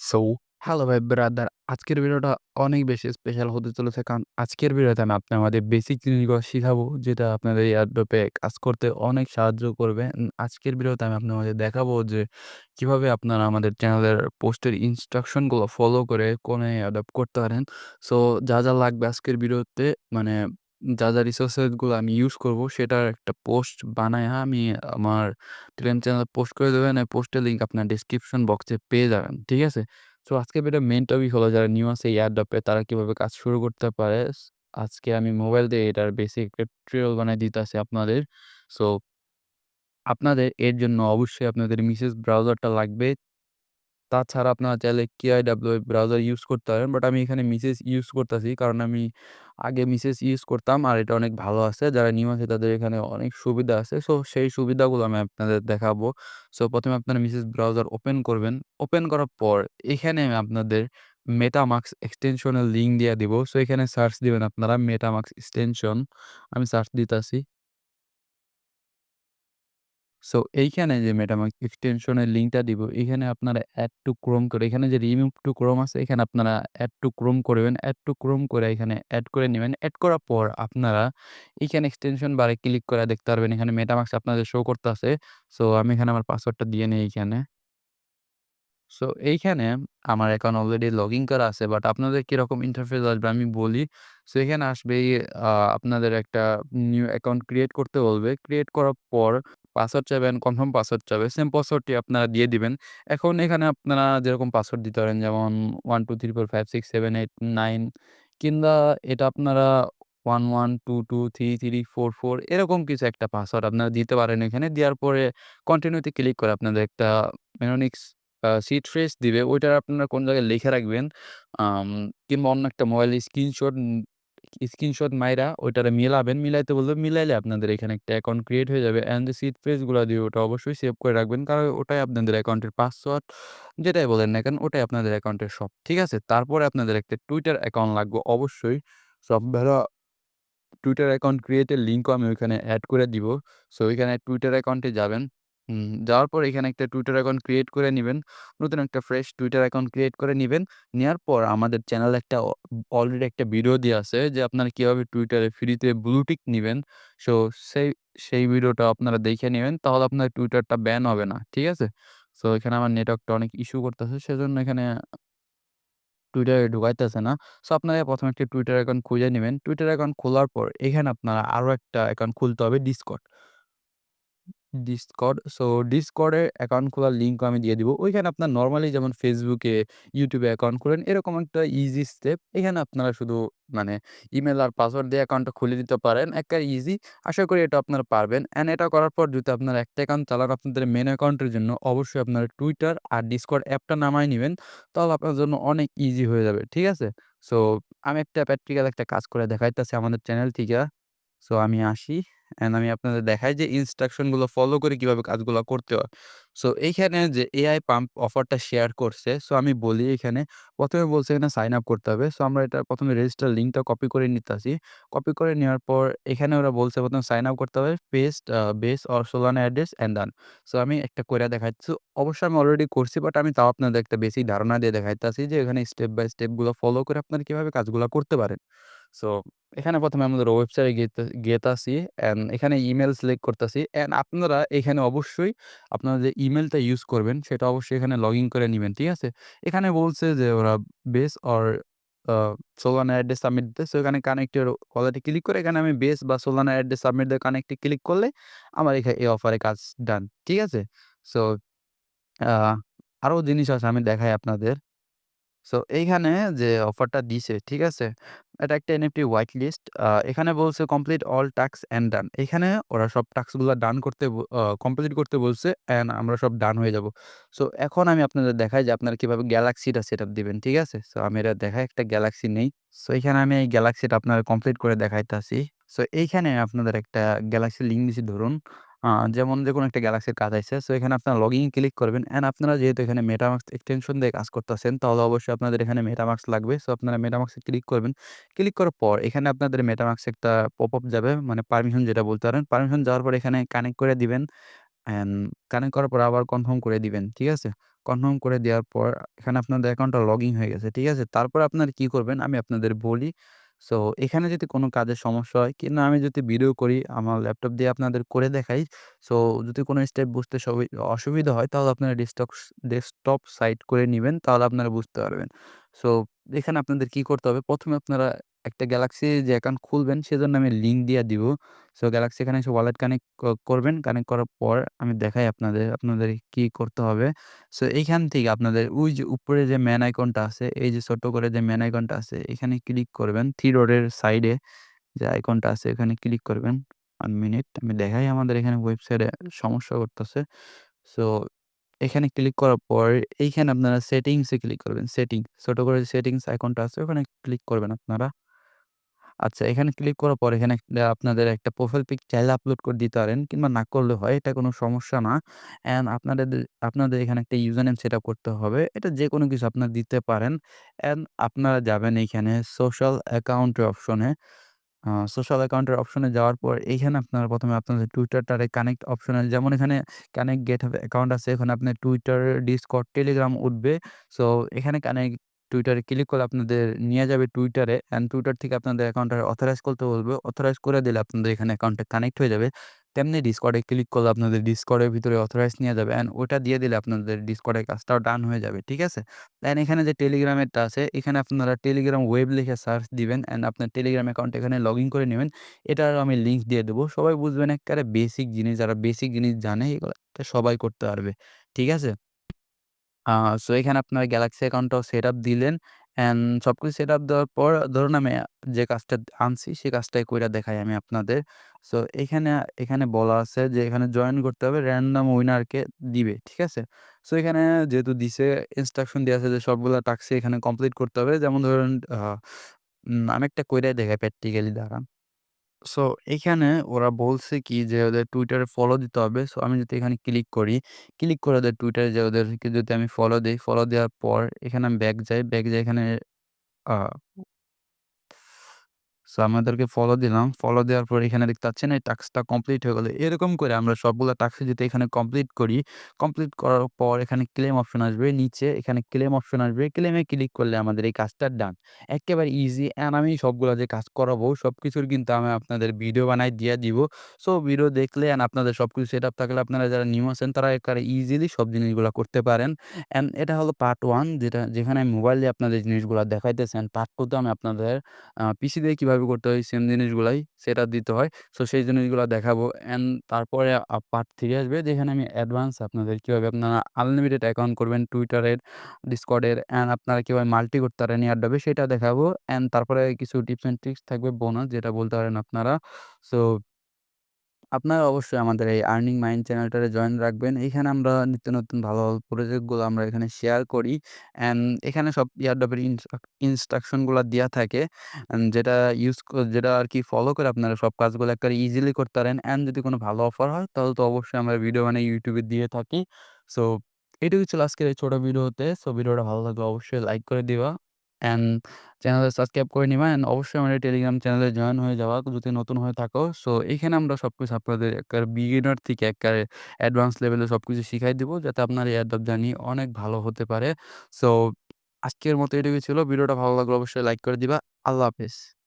So hello ভাই brother. আজকের ভিডিওটা অনেক বেশি স্পেশাল হতে চলেছে। কারণ আজকের ভিডিওতে আমি আপনি আমাদের বেসিক জিনিসগুলো শিখাবো, যেটা আপনাদের এয়ারড্রপে কাজ করতে অনেক সাহায্য করবে। আজকের ভিডিওতে আমি আপনাদের দেখাবো যে কীভাবে আপনারা আমাদের চ্যানেলের পোস্টের ইনস্ট্রাকশনগুলো ফলো করে কোন এয়ারড্রপ করতে পারেন। সো যা, যা লাগবে আজকের ভিডিওতে মানে যা, যা রিসোর্সেসগুলো আমি ইউজ করব সেটার একটা পোস্ট বানায়া আমি আমার টেলিগ্রাম চ্যানেলে পোস্ট করে দেবেন। এই পোস্টের লিঙ্ক আপনার ডেসক্রিপশন বক্সে পেয়ে যাবেন। ঠিক আছে? সো আজকের ভিডিওর মেইন টপিক হলো যারা নিউ আছে এয়ারড্রপে তারা কীভাবে কাজ শুরু করতে পারে। আজকে আমি মোবাইল দিয়ে এটার বেসিক টিউটোরিয়াল বানায় দিতেছি আপনাদের। সো আপনাদের এর জন্য অবশ্যই আপনাদের মিসেস ব্রাউজারটা লাগবে। তাছাড়া আপনারা চাইলে KIWA ব্রাউজার ইউজ করতে পারেন। বাট আমি এখানে মিসেস ইউজ করতেছি। কারণ আমি আগে মিসেস ইউজ করতাম আর এটা অনেক ভালো আছে। যারা নিউ আছে তাদের এখানে অনেক সুবিধা আছে। সো সেই সুবিধাগুলো আমি আপনাদের দেখাবো। সো প্রথমে আপনারা মিসেস ব্রাউজার ওপেন করবেন। ওপেন করার পর এখানে আমি আপনাদের MetaMask এক্সটেনশনের লিঙ্ক দিয়ে দিব। সো এখানে সার্চ দিবেন আপনারা মেটামার্কস এক্সটেনশন। আমি সার্চ দিতাছি। সো এইখানে যে MetaMask এক্সটেনশনের লিঙ্কটা দিব, এখানে আপনারা অ্যাড টু ক্রোম করে এখানে যে রিমুভ টু ক্রোম আছে এখানে আপনারা অ্যাড টু ক্রোম করবেন। অ্যাড টু ক্রোম করে এখানে অ্যাড করে নেবেন অ্যাড করার পর আপনারা এখানে এক্সটেনশন বারে ক্লিক করে দেখতে পারবেন এখানে MetaMask আপনাদের শো করতে আছে সো আমি এখানে আমার পাসওয়ার্ডটা দিয়ে নেই এইখানে। সো এইখানে আমার অ্যাকাউন্ট অলরেডি লগ ইন করা আছে। বাট আপনাদের কীরকম ইন্টারফেস আসবে আমি বলি। সো এখানে আসবে আপনাদের একটা নিউ অ্যাকাউন্ট ক্রিয়েট করতে বলবে। ক্রিয়েট করার পর পাসওয়ার্ড চাইবেন, কনফার্ম পাসওয়ার্ড চাবে। সেম পাসওয়ার্ডটি আপনারা দিয়ে দিবেন। এখন এখানে আপনারা যেরকম পাসওয়ার্ড দিতে পারেন যেমন 1 2 3 4 5 6 7 8 9 কিংবা এটা আপনারা 1 1 2 2 3 3 4 4 এরকম কিছু একটা পাসওয়ার্ড আপনারা দিতে পারেন এখানে। দেওয়ার পরে কন্টিনিউতে ক্লিক করে আপনাদের একটা মেনোনিক্স সিট ফ্রেজ দিবে। ওইটা আপনারা কোন জায়গায় লিখে রাখবেন। কিংবা অন্য একটা মোবাইল স্ক্রিনশট স্ক্রিনশট মাইরা ওইটারে মিলাবেন। মিলাইতে বলবে, মিলাইলে আপনাদের এখানে একটা অ্যাকাউন্ট ক্রিয়েট হয়ে যাবে। অ্যান্ড যে সিড ফ্রেজগুলা দিয়ে ওটা অবশ্যই সেভ করে রাখবেন। কারণ ওটাই আপনাদের অ্যাকাউন্টের পাসওয়ার্ড যেটাই বলেন না কেন ওটাই আপনাদের অ্যাকাউন্টের সব। ঠিক আছে? তারপরে আপনাদের একটা টুইটার অ্যাকাউন্ট লাগবে অবশ্যই। সো আপনারা টুইটার অ্যাকাউন্ট ক্রিয়েট এর লিঙ্কও আমি ওইখানে অ্যাড করে দিব। সো ওইখানে টুইটার অ্যাকাউন্টে যাবেন। উম যাওয়ার পর এখানে একটা টুইটার অ্যাকাউন্ট ক্রিয়েট করে নিবেন। নতুন একটা ফ্রেশ টুইটার অ্যাকাউন্ট ক্রিয়েট করে নিবেন। নেয়ার পর আমাদের চ্যানেলে একটা অলরেডি একটা ভিডিও দেয়া আছে যে আপনারা কীভাবে টুইটারে ফ্রিতে ব্লু টিক নিবেন। সো সেই সেই ভিডিওটা আপনারা দেখে নিবেন। তাহলে আপনার টুইটারটা ব্যান হবে না। ঠিক আছে? সো এখানে আমার নেটওয়ার্কটা অনেক ইস্যু করতেছে। সেজন্য এখানে টুইটারে ঢুকাইতেছে না। সো আপনারা ১ম এ একটা টুইটার অ্যাকাউন্ট খুঁজে নিবেন। টুইটার অ্যাকাউন্ট খোলার পর এখানে আপনারা আরও একটা অ্যাকাউন্ট খুলতে হবে Discord। Discord সো এর অ্যাকাউন্ট খোলার লিঙ্কও আমি দিয়ে দিব। ওইখানে আপনার নর্মালি যেমন ফেসবুকে ইউটিউবে অ্যাকাউন্ট খোলেন, এরকম একটা ইজি স্টেপ। এখানে আপনারা শুধু মানে ইমেল আর পাসওয়ার্ড দিয়ে অ্যাকাউন্টটা খুলে দিতে পারেন। একটা ইজি। আশা করি এটা আপনারা পারবেন। অ্যান্ড এটা করার পর যদি আপনার একটা অ্যাকাউন্ট চালান আপনাদের মেন অ্যাকাউন্টের জন্য, অবশ্যই আপনারা টুইটার আর Discord অ্যাপটা নামায় নিবেন। তাহলে আপনার জন্য অনেক ইজি হয়ে যাবে। ঠিক আছে? সো আমি একটা প্র্যাকটিক্যাল একটা কাজ করে দেখাইতেছি আমাদের চ্যানেল থিকা। সো আমি আসি। অ্যান্ড আমি আপনাদের দেখাই যে ইনস্ট্রাকশনগুলো ফলো করে কীভাবে কাজগুলো করতে হয়। সো এইখানে যে এআই পাম্প অফারটা শেয়ার করছে। সো আমি বলি এখানে, প্রথমে বলছে এখানে সাইন আপ করতে হবে। সো আমরা এটা প্রথমে রেজিস্টার লিঙ্কটা কপি করে নিতাছি। কপি করে নেওয়ার পর এখানে ওরা বলছে প্রথমে সাইন আপ করতে হবে। Paste base or Solana address and done. So আমি একটা কইরা দেখাইতেছি। অবশ্যই আমি অলরেডি করছি বাট আমি তাও আপনাদের একটা বেশি ধারণা দিয়ে দেখাইতেছি যে এখানে স্টেপ বাই স্টেপগুলো ফলো করে আপনারা কীভাবে কাজগুলো করতে পারেন। সো এখানে প্রথমে আমাদের ওয়েবসাইটে গেতে, গেতাছি অ্যান্ড এখানে ইমেল সিলেক্ট করতাছি। অ্যান্ড আপনারা এখানে অবশ্যই আপনারা যে ইমেলটা ইউজ করবেন, সেটা অবশ্যই এখানে লগইন করে নিবেন। ঠিক আছে? এখানে বলছে যে ওরা base or Solana address submit দিতে। সো এখানে কানেক্ট এর ওয়ালেটে ক্লিক করে এখানে আমি বেস বা Solana অ্যাড্রেস সাবমিট দিয়ে কানেক্ট ক্লিক করলে আমার এখানে এই অফারে কাজ ডান। ঠিক আছে? সো আরও জিনিস আছে আমি দেখাই আপনাদের। সো এইখানে যে অফারটা দিছে, ঠিক আছে? এটা একটা NFT হোয়াইট লিস্ট। এখানে বলছে complete all task and done. এখানে ওরা সব টাস্কগুলা ডান করতে কমপ্লিট করতে বলছে অ্যান্ড আমরা সব ডান হয়ে যাব। সো এখন আমি আপনাদের দেখাই যে আপনারা কীভাবে গ্যালাক্সিটা সেটআপ দিবেন। ঠিক আছে? সো আমি এটা দেখাই একটা গ্যালাক্সি নেই। সো এখানে আমি এই গ্যালাক্সিটা আপনাদের কমপ্লিট করে দেখাইতাছি। সো এইখানে আপনাদের একটা গ্যালাক্সির লিঙ্ক দিছি ধরুন। যেমন যেকোনো একটা গ্যালাক্সির কাজ আইছে। সো এখানে আপনারা লগইন ক্লিক করবেন অ্যান্ড আপনারা যেহেতু এখানে MetaMask এক্সটেনশন দিয়ে কাজ করতেছেন, তাহলে অবশ্যই আপনাদের এখানে MetaMask লাগবে। সো আপনারা MetaMask ক্লিক করবেন। ক্লিক করার পর এখানে আপনাদের MetaMask একটা পপআপ যাবে মানে পারমিশন যেটা বলতে পারেন। পারমিশন যাওয়ার পর এখানে কানেক্ট করে দিবেন। অ্যান্ড কানেক্ট করার পর আবার কনফার্ম করে দিবেন। ঠিক আছে? কনফার্ম করে দেওয়ার পর এখানে আপনাদের অ্যাকাউন্টটা লগইন হয়ে গেছে। ঠিক আছে? তারপর আপনারা কি করবেন আমি আপনাদের বলি। সো এখানে যদি কোনো কাজের সমস্যা হয় কিংবা আমি যদি ভিডিও করি, আমার ল্যাপটপ দিয়ে আপনাদের করে দেখাই। সো যদি কোনো স্টেপ বুঝতে সবই অসুবিধা হয়, তাহলে আপনারা ডেস্কটপ ডেস্কটপ সাইট করে নেবেন, তাহলে আপনারা বুঝতে পারবেন। সো এখানে আপনাদের কি করতে হবে? প্রথমে আপনারা একটা গ্যালাক্সি যে অ্যাকাউন্ট খুলবেন সেজন্য আমি লিঙ্ক দিয়ে দিব। সো গ্যালাক্সি এখানে এসে ওয়ালেট কানেক্ট করবেন। কানেক্ট করার পর আমি দেখাই আপনাদের, আপনাদের কি করতে হবে। সো এইখান থেকে আপনাদের ওই যে উপরে যে ম্যান আইকনটা আছে, এই যে ছোট্ট করে যে ম্যান আইকনটা আছে এখানে ক্লিক করবেন। থ্রি ডটের সাইডে যে আইকনটা আছে এখানে ক্লিক করবেন। ওয়ান মিনিট আমি দেখাই আমাদের এখানে ওয়েবসাইটে সমস্যা করতেছে। সো এখানে ক্লিক করার পর, এইখানে আপনারা সেটিংস ক্লিক করবেন। সেটিং ছোট করে সেটিংস আইকনটা আছে, ওখানে ক্লিক করবেন আপনারা। আচ্ছা এখানে ক্লিক করার পর এখানে আপনাদের একটা প্রোফাইল পিক চাইলে আপলোড করে দিতে পারেন, কিংবা না করলে হয়। এটা কোনো সমস্যা না। অ্যান্ড আপনাদের আপনাদের এখানে একটা ইউজার নেম সেটআপ করতে হবে। এটা যে কোনো কিছু আপনারা দিতে পারেন। অ্যান্ড আপনারা যাবেন এইখানে সোশ্যাল অ্যাকাউন্টের অপশনে। সোশ্যাল অ্যাকাউন্টের অপশনে যাওয়ার পর এইখানে আপনারা ১ম এ আপনাদের টুইটারটারে কানেক্ট অপশনে যেমন এখানে কানেক্ট গেট অ্যাকাউন্ট আছে এখানে আপনার টুইটার, ডিসকর্ড, টেলিগ্রাম উঠবে। সো এখানে কানেক্ট টুইটারে ক্লিক করলে আপনাদের নিয়ে যাবে টুইটারে অ্যান্ড টুইটার থেকে আপনাদের অ্যাকাউন্টটা অথরাইজ করতে বলবে। অথরাইজ করে দিলে আপনাদের এখানে অ্যাকাউন্টটা কানেক্ট হয়ে যাবে। তেমনি ডিসকর্ডে ক্লিক করলে আপনাদের ডিসকর্ডের ভিতরে অথরাইজ নিয়ে যাবে অ্যান্ড ওটা দিয়ে দিলে আপনাদের ডিসকর্ডের কাজটাও ডান হয়ে যাবে। ঠিক আছে? অ্যান্ড এখানে যে টেলিগ্রামেরটা আছে, এখানে আপনারা টেলিগ্রাম ওয়েব লিখে সার্চ দিবেন অ্যান্ড আপনার টেলিগ্রাম অ্যাকাউন্ট এখানে লগইন করে নেবেন এটারও আমি লিঙ্ক দিয়ে দেবো। সবাই বুঝবেন এক্কারে বেসিক জিনিস, যারা বেসিক জিনিস জানে, এগুলা সবাই করতে পারবে। ঠিক আছে? সো এখানে আপনার গ্যালাক্সি অ্যাকাউন্টটাও সেটআপ দিলেন। অ্যান্ড সব কিছু সেট আপ দেওয়ার পর, ধরুন আমি যে কাজটা আনছি, সেই কাজটাই কইরা দেখাই আমি আপনাদের। সো এখানে এখানে বলা আছে যে এখানে জয়েন করতে হবে র‍্যান্ডম উইনারকে দিবে। ঠিক আছে? সো এখানে যেহেতু দিছে ইনস্ট্রাকশন দেয়া আছে যে সবগুলা টাস্কই এখানে কমপ্লিট করতে হবে। যেমন ধরুন আমি একটা কইরাই দেখাই প্র্যাকটিক্যালি দাঁড়ান। সো এখানে ওরা বলছে কি যে ওদের টুইটারে ফলো দিতে হবে। সো আমি যদি এখানে ক্লিক করি, ক্লিক করে ওদের টুইটারে যে ওদেরকে যদি আমি ফলো দিই ফলো দেওয়ার পর এখানে আমি ব্যাক যাই। ব্যাক যাই এখানে সো আমাদেরকে ফলো দিলাম। ফলো দেওয়ার পর এখানে দেখতে পাচ্ছেন এই টাস্কটা কমপ্লিট হয়ে গেল। এরকম করে আমরা সবগুলো টাস্কই যদি এখানে কমপ্লিট করি, কমপ্লিট করার পর এখানে ক্লেম অপশন আসবে। নিচে এখানে ক্লেম অপশন আসবে। ক্লেমে ক্লিক করলে আমাদের এই কাজটা ডান। একেবারে ইজি অ্যান্ড আমি সবগুলো যে কাজ করাবো সব কিছুর কিন্তু আমি আপনাদের ভিডিও বানাই দিয়ে দিব। সো ভিডিও দেখলে অ্যান্ড আপনাদের সবকিছু সেটআপ থাকলে আপনারা যারা নিউ আছেন তারা একেবারে ইজিলি সব জিনিসগুলো করতে পারেন। অ্যান্ড এটা হলো পার্ট ওয়ান যেটা যেখানে আমি মোবাইল আপনাদের জিনিসগুলা দেখাইতেছেন পার্ট 2 তে আমি আপনাদের পিসি দিয়ে কীভাবে করতে হয় সেম জিনিসগুলাই সেটা দিতে হয়। সো সেই জিনিসগুলো দেখাবো। অ্যান্ড তারপরে পার্ট থ্রি আসবে যেখানে আমি অ্যাডভান্স আপনাদের কীভাবে আপনারা আনলিমিটেড অ্যাকাউন্ট করবেন টুইটারের, ডিসকর্ডের অ্যান্ড আপনারা কীভাবে মাল্টি করতে পারেন এয়ারড্রপে সেটা দেখাবো। অ্যান্ড তারপরে কিছু টিপস অ্যান্ড ট্রিক্স থাকবে বোনাস যেটা বলতে পারেন আপনারা। সো আপনারা অবশ্যই আমাদের এই আর্নিং মাইন্ড চ্যানেলটারে জয়েন রাখবেন। এইখানে আমরা নিত্য নতুন ভালো, ভালো প্রজেক্টগুলো আমরা এখানে শেয়ার করি। অ্যান্ড এখানে সব এয়ারড্রপের ইনস্ট্রাক ইনস্ট্রাকশনগুলা দেয়া থাকে। যেটা ইউজ ক যেটা আরকি ফলো করে আপনারা সব কাজগুলো এক্কারে ইজিলি করতে পারেন। অ্যান্ড যদি কোনো ভালো অফার হয় তাহলে তো অবশ্যই আমরা ভিডিও বানিয়ে ইউটিউবে দিয়ে থাকি। সো এটুকুই ছিল আজকের এই ছোট ভিডিওতে। সো ভিডিওটা ভালো লাগলে অবশ্যই লাইক করে দিবা। অ্যান্ড চ্যানেলে সাবস্ক্রাইব করে নিবা অ্যান্ড অবশ্যই আমাদের টেলিগ্রাম চ্যানেলে জয়েন হয়ে যাওয়া যদি নতুন হয়ে থাকো। সো এখানে আমরা সব কিছু আপনাদের একবার বিগিনার থেকে একবার অ্যাডভান্স লেভেলে সব কিছু শিখাই দিব, যাতে আপনার এই অ্যাডপ জানি অনেক ভালো হতে পারে। সো আজকের মতো এটুকুই ছিল। ভিডিওটা ভালো লাগলে অবশ্যই লাইক করে দিবা। আল্লাহ হাফেজ।